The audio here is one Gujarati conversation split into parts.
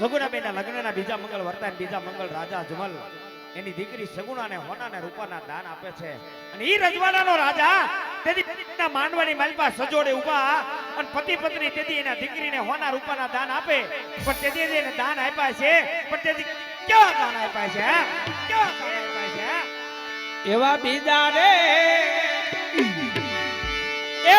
સગુણાબેનના લગ્નના બીજા મંગળ વર્તાન બીજા મંગળ રાજા જમલ. એની દીકરી સગુણાને હોનાને રૂપાના દાન આપે છે. અને ઈ રજવાડાનો રાજા તેના માંડવાની માલપા સજોડે ઊભા અને પતિ પત્ની તેથી એના દીકરીને હોના રૂપાના દાન આપે. પણ તેથી એને દાન આપ્યા છે. પણ તેથી કેવા દાન આપ્યા છે કેવા દાન આપ્યા છે એવા બીજા રે એ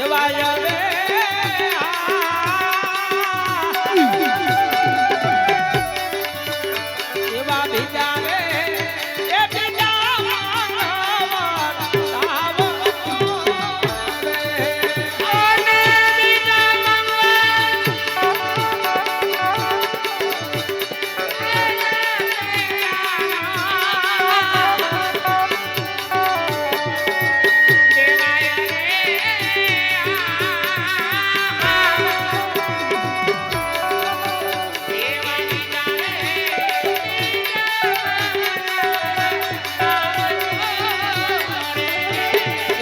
દેવાય રે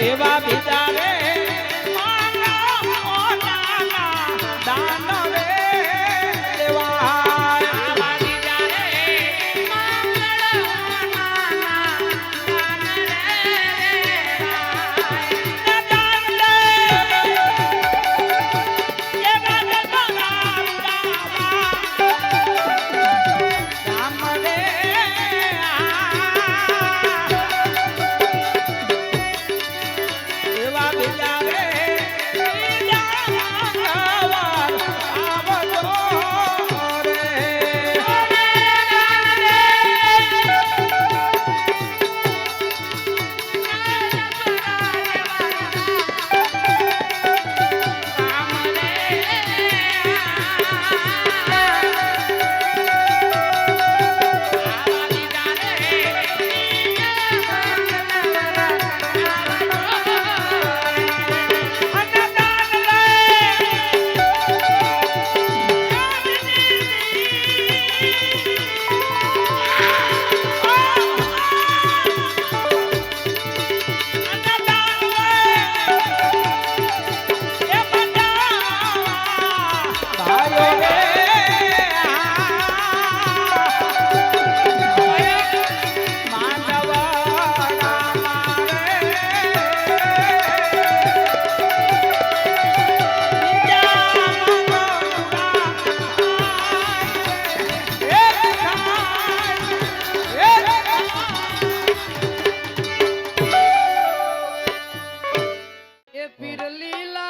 એવા બીજા ella es. பிறலீலா